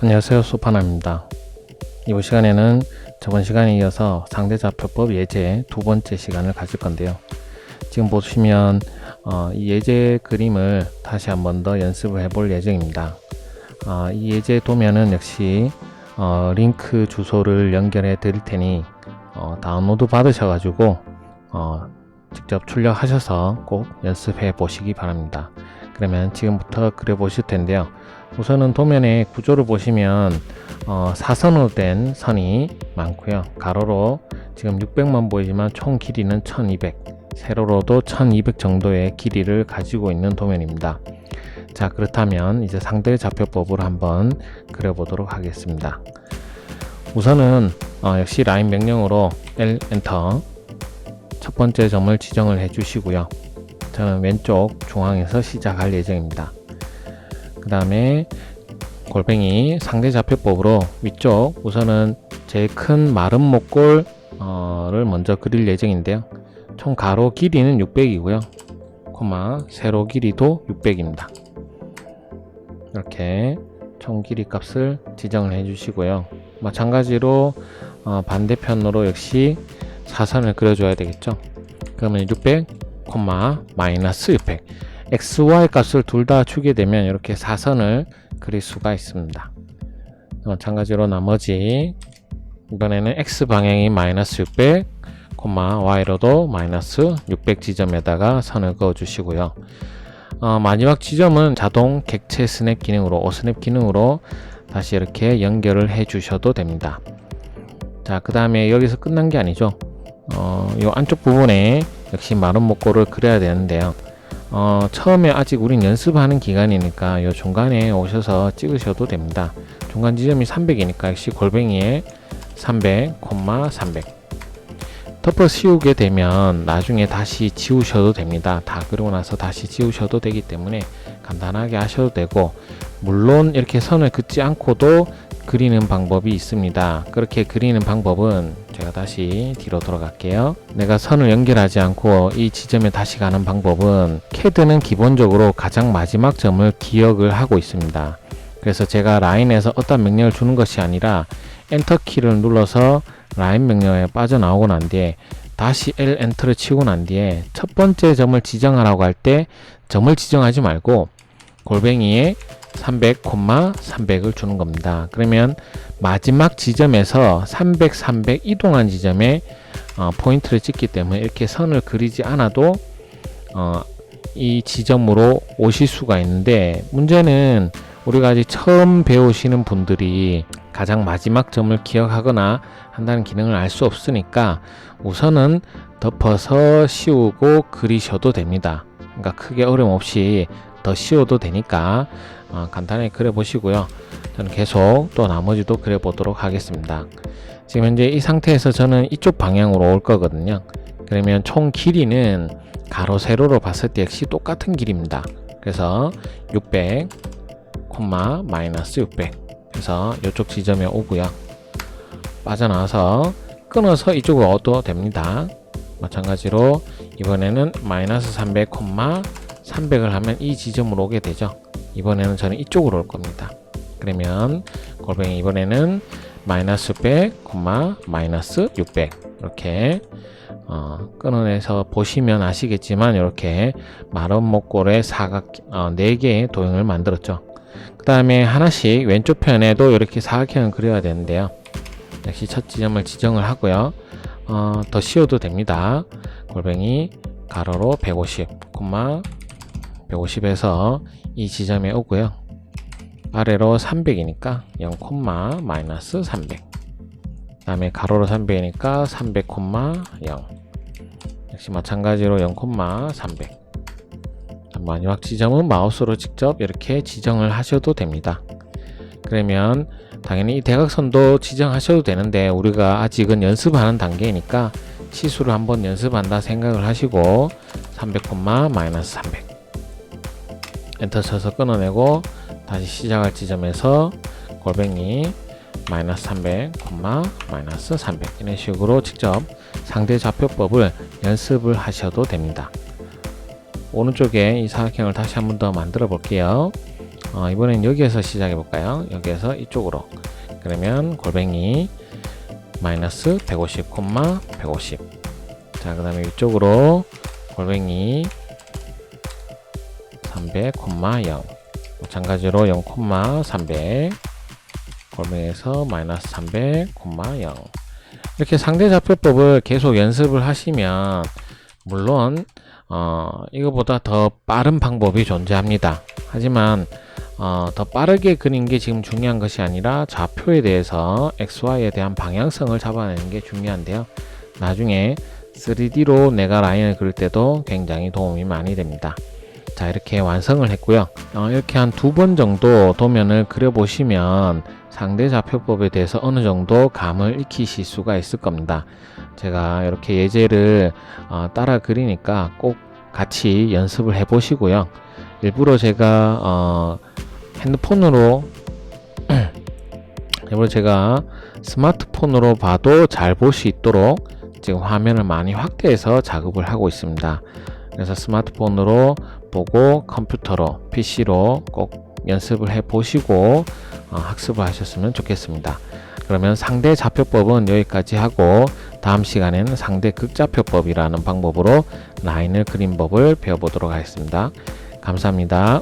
안녕하세요. 소파남입니다. 이번 시간에는 저번 시간에 이어서 상대좌표법 예제 두 번째 시간을 가질 건데요. 지금 보시면 어, 이 예제 그림을 다시 한 번 더 연습을 해볼 예정입니다. 어, 이 예제 도면은 역시 어, 링크 주소를 연결해 드릴 테니 어, 다운로드 받으셔 가지고 어, 직접 출력하셔서 꼭 연습해 보시기 바랍니다. 그러면 지금부터 그려 보실 텐데요 우선은 도면의 구조를 보시면 어, 사선으로 된 선이 많고요. 가로로 지금 600만 보이지만 총 길이는 1200, 세로로도 1200 정도의 길이를 가지고 있는 도면입니다. 자 그렇다면 이제 상대 좌표법을 한번 그려보도록 하겠습니다. 우선은 어, 역시 라인 명령으로 L 엔터 첫 번째 점을 지정을 해 주시고요. 저는 왼쪽 중앙에서 시작할 예정입니다. 그 다음에 골뱅이 상대 좌표법으로 위쪽 우선은 제일 큰 마른 목골을 먼저 그릴 예정인데요. 총 가로 길이는 600이고요. 코마 세로 길이도 600입니다. 이렇게 총 길이 값을 지정을 해 주시고요. 마찬가지로 어, 반대편으로 역시 사선을 그려줘야 되겠죠. 그러면 600, 콤마 마이너스 600 x, y 값을 둘 다 주게 되면 이렇게 사선을 그릴 수가 있습니다. 마찬가지로 나머지 이번에는 x 방향이 마이너스 600, y로도 마이너스 600 지점에다가 선을 그어 주시고요. 어, 마지막 지점은 자동 객체 스냅 기능으로 오스냅 기능으로 다시 이렇게 연결을 해 주셔도 됩니다. 자, 그 다음에 여기서 끝난 게 아니죠. 어, 이 안쪽 부분에 역시 마른 목골을 그려야 되는데요. 어, 처음에 아직 우린 연습하는 기간이니까 요 중간에 오셔서 찍으셔도 됩니다. 중간 지점이 300이니까 역시 골뱅이에 300, 300. 덮어 씌우게 되면 나중에 다시 지우셔도 됩니다. 다 그리고 나서 다시 지우셔도 되기 때문에 간단하게 하셔도 되고 물론 이렇게 선을 긋지 않고도 그리는 방법이 있습니다. 그렇게 그리는 방법은 제가 다시 뒤로 돌아갈게요. 내가 선을 연결하지 않고 이 지점에 다시 가는 방법은 캐드는 기본적으로 가장 마지막 점을 기억을 하고 있습니다. 그래서 제가 라인에서 어떤 명령을 주는 것이 아니라 엔터 키를 눌러서 라인 명령에 빠져나오고 난 뒤에 다시 L 엔터를 치고 난 뒤에 첫 번째 점을 지정하라고 할 때 점을 지정하지 말고 골뱅이에 300, 300을 주는 겁니다. 그러면 마지막 지점에서 300, 300 이동한 지점에 어, 포인트를 찍기 때문에 이렇게 선을 그리지 않아도 어, 이 지점으로 오실 수가 있는데 문제는 우리가 아직 처음 배우시는 분들이 가장 마지막 점을 기억하거나 한다는 기능을 알 수 없으니까 우선은 덮어서 씌우고 그리셔도 됩니다. 그러니까 크게 어려움 없이 더 씌워도 되니까 어, 간단하게 그려 보시고요. 저는 계속 또 나머지도 그려 보도록 하겠습니다. 지금 현재 이 상태에서 저는 이쪽 방향으로 올 거거든요. 그러면 총 길이는 가로 세로로 봤을 때 역시 똑같은 길입니다. 그래서 600, 콤마 마이너스 600 그래서 이쪽 지점에 오고요. 빠져나와서 끊어서 이쪽으로 얻도 됩니다. 마찬가지로 이번에는 마이너스 300, 콤마 300을 하면 이 지점으로 오게 되죠. 이번에는 저는 이쪽으로 올 겁니다. 그러면 골뱅이 이번에는 마이너스 100, 마이너스 600 이렇게 어, 끊어내서 보시면 아시겠지만 이렇게 마른 목골의 사각 어, 4개의 도형을 만들었죠. 그 다음에 하나씩 왼쪽 편에도 이렇게 사각형을 그려야 되는데요. 역시 첫 지점을 지정을 하고요. 어, 더 씌워도 됩니다. 골뱅이 가로로 150, 150에서 이 지점에 오고요. 아래로 300이니까 0, 마이너스 300. 다음에 가로로 300이니까 300, 0. 역시 마찬가지로 0, 300. 마지막 지점은 마우스로 직접 이렇게 지정을 하셔도 됩니다. 그러면 당연히 이 대각선도 지정하셔도 되는데 우리가 아직은 연습하는 단계니까 시수를 한번 연습한다 생각을 하시고 300, 마이너스 300 엔터 쳐서 끊어내고 다시 시작할 지점에서 골뱅이 마이너스 300, 마이너스 300 이런 식으로 직접 상대 좌표법을 연습을 하셔도 됩니다. 오른쪽에 이 사각형을 다시 한 번 더 만들어 볼게요. 어, 이번엔 여기에서 시작해 볼까요? 여기에서 이쪽으로 그러면 골뱅이 마이너스 150, 150. 자, 그 다음에 이쪽으로 골뱅이 300, 0. 마찬가지로 0, 300. 골뱅이에서 마이너스 300, 0. 이렇게 상대 좌표법을 계속 연습을 하시면 물론 어, 이거보다 더 빠른 방법이 존재합니다. 하지만 어, 더 빠르게 그린 게 지금 중요한 것이 아니라 좌표에 대해서 XY에 대한 방향성을 잡아내는 게 중요한데요. 나중에 3D로 내가 라인을 그릴 때도 굉장히 도움이 많이 됩니다. 자, 이렇게 완성을 했고요. 어, 이렇게 한 두 번 정도 도면을 그려보시면 상대 좌표법에 대해서 어느 정도 감을 익히실 수가 있을 겁니다. 제가 이렇게 예제를 어, 따라 그리니까 꼭 같이 연습을 해 보시고요. 일부러 제가 어, 핸드폰으로 일부러 제가 스마트폰으로 봐도 잘 볼 수 있도록 지금 화면을 많이 확대해서 작업을 하고 있습니다. 그래서 스마트폰으로 보고 컴퓨터로 PC로 꼭 연습을 해 보시고 어, 학습을 하셨으면 좋겠습니다. 그러면 상대 좌표법은 여기까지 하고 다음 시간에는 상대 극좌표법이라는 방법으로 라인을 그린 법을 배워보도록 하겠습니다. 감사합니다.